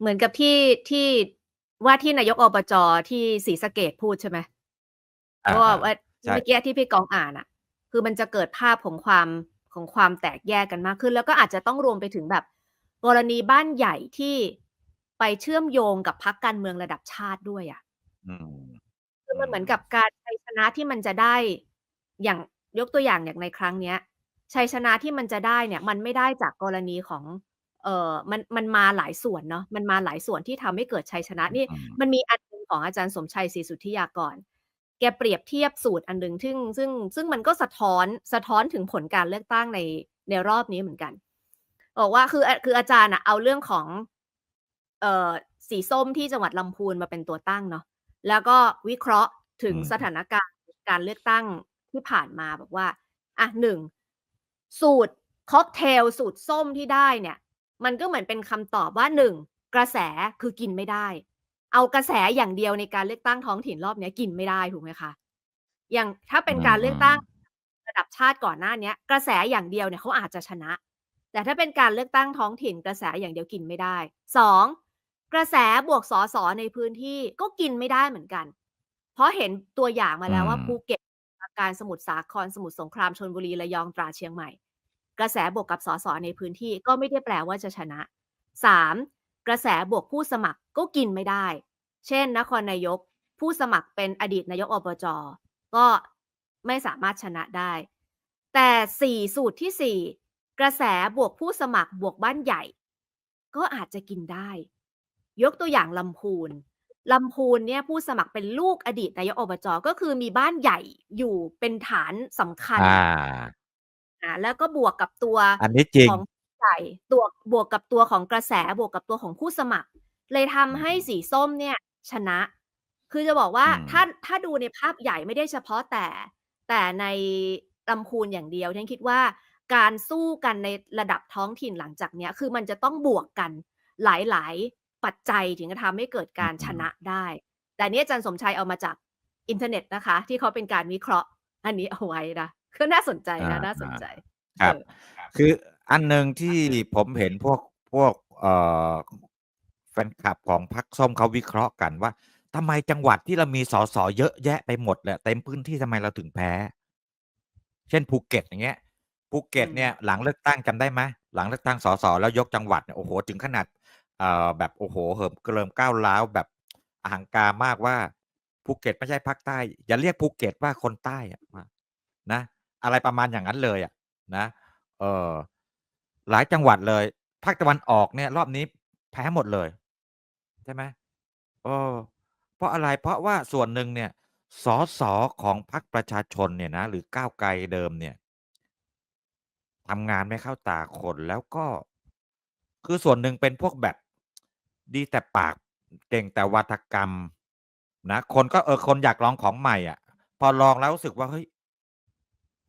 เหมือนกับที่ที่ว่าที่นายกอบจ.ที่ศรีสะเกษพูดใช่ไหม?อก็ว่าาว่าๆใช่เมื่อกี้ที่พี่กองอ่านอะคือมันจะเกิดภาพของความของความแตกแยกกันมากขึ้น แล้วก็อาจจะต้องรวมไปถึงแบบกรณีบ้านใหญ่ที่ไปเชื่อมโยงกับพรรคการเมืองระดับชาติด้วยอะอืมคืออืมันเหมือนมกับการชัยชนะที่มันจะได้อย่างยกตัวอย่างอย่างในครั้งเนี้ยชัยชนะที่มันจะได้เนี่ย มันไม่ได้จากกรณีของ เอ่อมันมันมาหลายส่วนเนาะมันมาหลายส่วนที่ทำให้เกิดชัยชนะนี่อืมมันมีอันหนึ่งของอาจารย์สมชัยศรีสุทธิยากรแกเปรียบเทียบสูตรอันหนึ่งซึ่งซึ่งซึ่งมันก็สะท้อนสะท้อนถึงผลการเลือกตั้งในในรอบนี้เหมือนกันบอกว่าคืออคืออาจารย์อะเอาเรื่องของเอ่อสีส้มที่จังหวัดลำพูนมาเป็นตัวตั้งเนาะแล้วก็วิเคราะห์ถึอืงสถามนการณ์การเลือกตั้งที่ผ่านมาบอกว่าอะ1สูตรค็อกเทลสูตรส้มที่ได้เนี่ย มันก็เหมือนเป็นคำตอบว่า1กระแสคือกินไม่ได้ เอากระแสอย่างเดียวในการเลือกตั้งท้องถิ่นรอบเนี้ยกินไม่ได้ถูกไหมคะ?อย่างถ้าเอปื็นการเลือกตั้งมๆระดับชาติก่อนหน้าเนี้ยกระแสอย่างเดียวเนี่ยเขาอาจจะชนะ แต่ถ้าเป็นการเลือกตั้งท้องถิ่น กระแสอย่างเดียวกินไม่ได้2กระแสบวกสส.ในพื้นที่ก็กินไม่ได้เหมือนกัน เพราะเห็นตัวอย่างมาอืแล้วว่าภูมเก็ตปราการสมุทรสาครสมุทรสงครามชลบุรีระยองตราดเชียงใหม่ กระแสบวกกับสส.ในพื้นที่ก็ไม่ได้แปลว่าจะชนะ 3 กระแสบวกผู้สมัครก็กินไม่ได้ เช่น นครนายก ผู้สมัครเป็นอดีตนายกอบจ.ก็ไม่สามารถชนะได้ แต่ 4 สูตรที่ 4 กระแสบวกผู้สมัครบวกบ้านใหญ่ ก็อาจจะกินได้ ยกตัวอย่างลำพูนลำพูนเนี่ยผู้สมัครเป็นลูกอดีตนายกอบจ.ก็คือมีบ้านใหญ่อยู่เป็นฐานสำคัญ อาอาแล้วก็บวกกับตัวอันนี้จริงของใหญ่ตวกบวกกับตัวของกระแสบวกกับตัวของผู้สมัคร เลยทอืำให้มสีส้มเนี่ย ชนะ คือจะบอกว่าอืถ้ามถ้าดูในภาพใหญ่ไม่ได้เฉพาะแต่ แต่ในลำพูนอย่างเดียวดิฉันคิดว่าการสู้กันในระดับท้องถิ่นหลังจากเนี้ย คือมันจะต้องบวกกันหลาย ๆ ปัจจัยถึงจะทำให้เกิดอการชืนะมได้ แต่อันนี้อาจารย์สมชัยเอามาจากอินเทอร์เน็ตนะคะ ที่เขาเป็นการวิเคราะห์อันนี้เอาไว้นะ ก็น่าสนใจอานะน่าสนใจๆครับเออคืออันหนึ่งที่ผมเห็นพวกพวกเอ่อแฟนคลับของพรรคส้มเขาวิเคราะห์กันว่าทำไมจังหวัดที่เรามีสส.เยอะแยะไปหมดเลยเต็มพื้นที่ทำไมเราถึงแพ้ เช่นภูเก็ตอย่างเงี้ยภูเกอื็ตเนี่ยมหลังเลือกตั้งจำได้ไหม?หลังเลือกตั้งสส.แล้วยกจังหวัดเนี่ยโอ้โฮถึงขนาดเอ่อแบบโอ้โฮเหิมเกริมก้าวร้าวแบบอหังการมากว่าภูเก็ตไม่ใช่ภาคใต้ อย่าเรียกภูเก็ตว่าคนใต้อะว่านะ อะไรประมาณอย่างนั้นเลยอะนะเออหลายจังหวัดเลยภาคตะวันออกเนี่ย รอบนี้แพ้หมดเลยใช่ไหม?เออเพราะอะไร?เพราะว่าส่วนหนึ่งเนี่ยสอสอ.ของพรรคประชาชนเนี่ยนะหรือก้าวไกลเดิมเนี่ยทำงานไม่เข้าตาคนแล้วก็ คือส่วนหนึ่งเป็นพวกแบบดีแต่ปากเก่งแต่วาทกรรม นะ คนก็เออคนอยากลองของใหม่อะ พอลองแล้วรู้สึกว่าเฮ้ย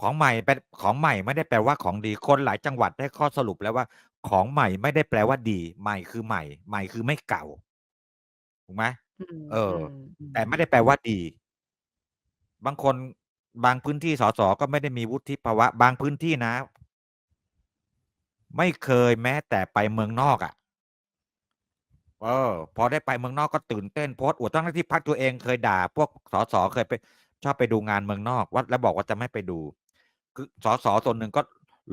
ของใหม่เป็นของใหม่ไม่ได้แปลว่าของดีคนหลายจังหวัดได้ข้อสรุปแล้วว่า ของใหม่ไม่ได้แปลว่าดี ใหม่คือใหม่ ใหม่คือไม่เก่าถูกไหม?อืเออมๆแต่ไม่ไๆด้แปลว่าดี บางคนบางพื้นที่สส.ก็ไม่ได้มีวุฒิภาวะ บางพื้นที่นะ ไม่เคยแม้แต่ไปเมืองนอกอะเออ พอได้ไปเมืองนอกก็ตื่นเต้นโพสต์อวดทั้งๆที่พรรคตัวเองเคยด่า พวกสส.เคยไป ชอบไปดูงานเมืองนอกว่าแล้วบอกว่าจะไม่ไปดูคือ สส.ส่วนหนึ่งก็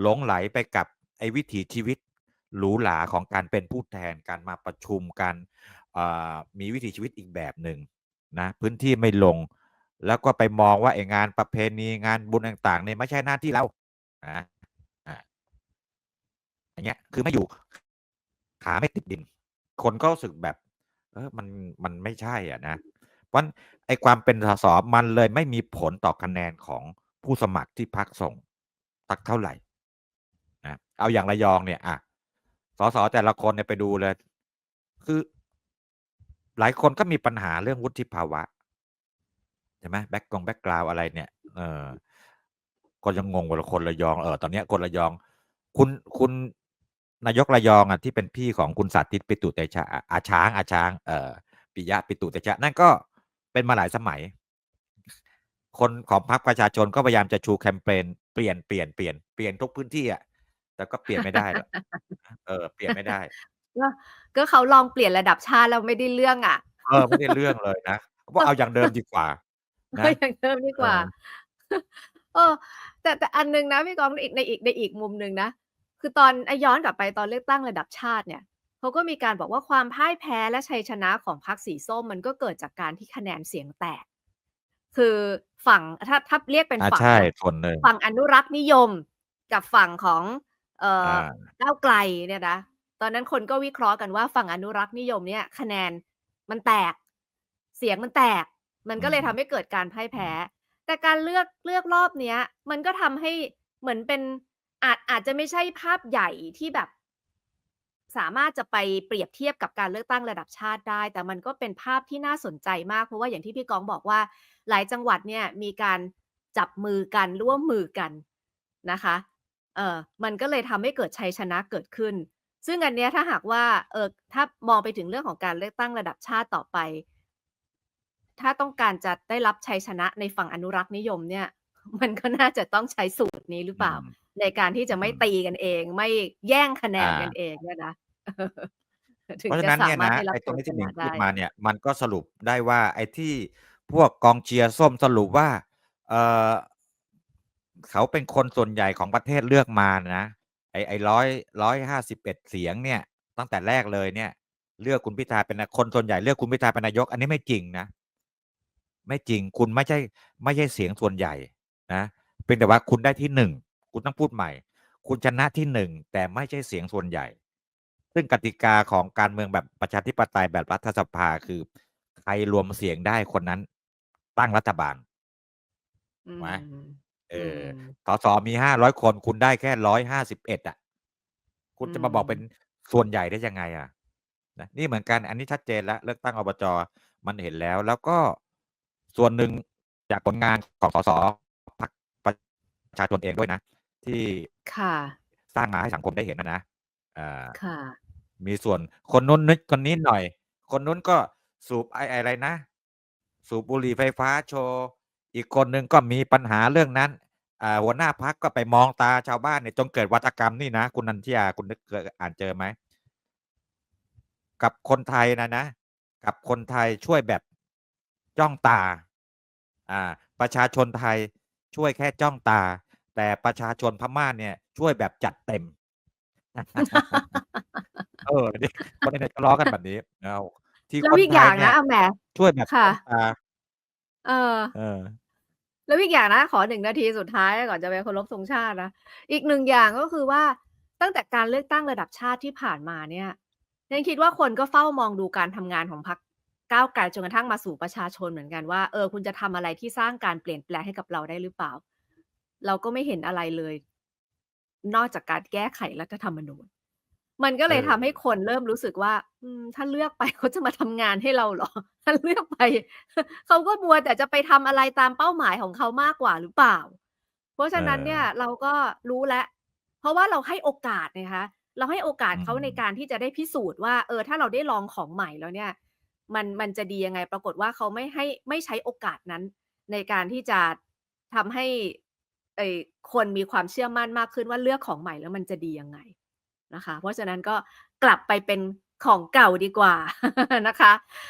หลงใหลไปกับไอ้วิถีชีวิตหรูหราของการเป็นผู้แทนการมาประชุมการมีวิถีชีวิตอีกแบบหนึ่งนะพื้นที่ไม่ลง แล้วก็ไปมองว่าไอ้งานประเพณีงานบุญต่างๆเนี่ยไม่ใช่หน้าที่เราอาอาอย่างเงี้ยคือไม่อยู่ขาไม่ติดดิน คนก็รู้สึกแบบ เออมันมันไม่ใช่อะนะเพราะงั้นไอ้ความเป็นสส.มันเลยไม่มีผลต่อคะแนนของ ผู้สมัครที่พรรคส่งสักเท่าไหร่นะเอาอย่างระยองเนี่ยอะสส.แต่ละคนเนี่ยไปดูเลย คือหลายคนก็มีปัญหาเรื่องวุฒิภาวะใช่ไหมแบ็กกงแบ็กกราวอะไรเนี่ยเออก็ยังงงว่าคนระยองเออตอนนี้คนระยอง คุณคุณนายกระยองอะที่เป็นพี่ของคุณสาธิตปิตุเตชะอะอาช้างอาช้างเอ่อปิยะปิตุเตชะนั่นก็เป็นมาหลายสมัย คนของพรรคประชาชนก็พยายามจะชูแคมเพนเปลี่ยนเปลี่ยนเปลี่ยนเปลี่ยนทุกพื้นที่อะแต่ก็เปลี่ยนไม่ได้หรอกเออ เปลี่ยนไม่ได้ก็ก็เขาลองเปลี่ยนระดับชาติแล้วไม่ได้เรื่องอะเออไม่ได้เรื่องเลยนะว่าเอาอย่างเดิมดีกว่าเอนะออย่างเดิมดีเอกว่าอเออแต่แต่อันหนึ่งนะพี่ก๊อฟในอีกในอีกในอีกมุมหนึ่งนะคือตอนอะย้อนกลับไปตอนเลือกตั้งระดับชาติเนี่ยเขาก็มีการบอกว่าความพ่ายแพ้และชัยชนะของพรรคสีส้มมันก็เกิดจากการที่คะแนนเสียงแตก คือฝั่งถ้าถ้าเรียกเป็นอาฝั่งใช่นะส่วนหนึ่ง ฝั่งอนุรักษ์นิยมกับฝั่งของ เอ่ออาก้าวไกลเนี่ยนะตอนนั้นคนก็วิเคราะห์กันว่าฝั่งอนุรักษ์นิยมเนี่ย คะแนนมันแตก เสียงมันแตก มันอืก็เลยมทำให้เกิดการพ่ายอืแพ้มแต่การเลือกเลือกรอบเนี้ย มันก็ทำให้เหมือนเป็นอาจอาจจะไม่ใช่ภาพใหญ่ที่แบบ สามารถจะไปเปรียบเทียบกับการเลือกตั้งระดับชาติได้ แต่มันก็เป็นภาพที่น่าสนใจมาก เพราะว่าอย่างที่พี่กองบอกว่า หลายจังหวัดเนี่ยมีการจับมือกันร่วมมือกันนะคะเออมันก็เลยทำให้เกิดชัยชนะเกิดขึ้น ซึ่งอันเนี้ยถ้าหากว่าเออถ้ามองไปถึงเรื่องของการเลือกตั้งระดับชาติต่อไป ถ้าต้องการจะได้รับชัยชนะในฝั่งอนุรักษ์นิยมเนี่ย มันก็น่าจะต้องใช้สูตรนี้หรือเปล่า ในการที่จะอืไม่มตีกันเอง ไม่แย่งคะแนอนกันาเองเนี่ยนะถึเพงราะฉะจะนั้นสาเนี่ยมารถนะได้รัไอ้บตรงชันี้ยที่ชหนินะงไดพูด้มาเนี่ย มันก็สรุปได้ว่าไอ้ที่พวกกองเชียร์ส้มสรุปว่า เอ่อเขาเป็นคนส่วนใหญ่ของประเทศเลือกมานะไอ้ไอ้100 151เสียงเนี่ย ตั้งแต่แรกเลยเนี่ย เลือกคุณพิธาเป็นนคนส่วนใหญ่เลือกคุณพิธาเป็นนายก อันนี้ไม่จริงนะไม่จริงคุณไม่ใช่ ไม่ใช่เสียงส่วนใหญ่นะเพียงแต่ว่าคุณได้ที่1 คุณต้องพูดใหม่ คุณชนะที่1แต่ไม่ใช่เสียงส่วนใหญ่ ซึ่งกติกาของการเมืองแบบประชาธิปไตยแบบรัฐสภาคือ ใครรวมเสียงได้คนนั้น ตั้งรัฐบาลอืถูกไหมมเออือมสสมี500คนคุณได้แค่151อะคุอืณจะมาบอกเป็นมส่วนใหญ่ได้ยังไงอะนะนี่เหมือนกันอันนี้ชัดเจนแล้วเลือกตั้งอบจ.มันเห็นแล้ว แล้วก็ส่วนหนึ่งจากผลงานของสส.พรรคประชาชนเองด้วยนะ ที่ค่ะ สร้างมาให้สังคมได้เห็นอะนะอ่าค่ะ มีส่วนคนนู้นนิดคนนี้หน่อย คนนู้นก็สูบไอ้ไอ้อะไรนะ สูบบุหรี่ไฟฟ้าโชว์อีกคนหนึ่งก็มีปัญหาเรื่องนั้นอ่าหัวหน้าพรรคก็ไปมองตาชาวบ้านเนี่ยจนเกิดวาทกรรมนี่นะ คุณนันทิยาคุณนึกเคยอ่านเจอไหม?กับคนไทยนะนะ กับคนไทยช่วยแบบจ้องตา อ่า ประชาชนไทยช่วยแค่จ้องตา แต่ประชาชนพม่าเนี่ยช่วยแบบจัดเต็ม เออนี่คนในเน็ตก็ล้อกันแบบนี้อ้าวที่แล้วคนอีกไทอยย่างเนี่นะยอาแหมช่วยแบบค่ะจ้องตาเออ เออ แล้วอีกอย่างนะ ขอ1นาทีสุดท้ายก่อนจะไปเคารพธงชาตินะอีก1อย่างก็คือว่าตั้งแต่การเลือกตั้งระดับชาติที่ผ่านมาเนี่ยยังคิดว่าคนก็เฝ้ามองดูการทำงานของพรรคก้าวไกลจนกระทั่งมาสู่ประชาชนเหมือนกันว่าเออคุณจะทำอะไรที่สร้างการเปลี่ยนแปลงให้กับเราได้หรือเปล่า เราก็ไม่เห็นอะไรเลย นอกจากการแก้ไขรัฐธรรมนูญ มันก็เอเลยทำให้อคนเริ่มรู้สึกว่า อืม ถ้าเลือกไปเขาจะมาทำงานให้เราเหรอ?ถ้าเลือกไปเขาก็มัวแต่จะไปทำอะไรตามเป้าหมายของเขามากกว่าหรือเปล่า?เพราะฉะนั้นเนี่ยเออเราก็รู้แล้วเพราะว่าเราให้โอกาสไงคะเราให้โอกาสอืเขาในมการที่จะได้พิสูจน์ว่า เออ ถ้าเราได้ลองของใหม่แล้วเนี่ย มันมันจะดียังไง ปรากฏว่าเขาไม่ให้ไม่ใช้โอกาสนั้น ในการที่จะทำให้ ไอคนมีความเชื่อมั่นมากขึ้นว่าเลือกของใหม่แล้วมันจะดียังไงนะคะ เพราะฉะนั้นก็กลับไปเป็นของเก่าดีกว่านะคะ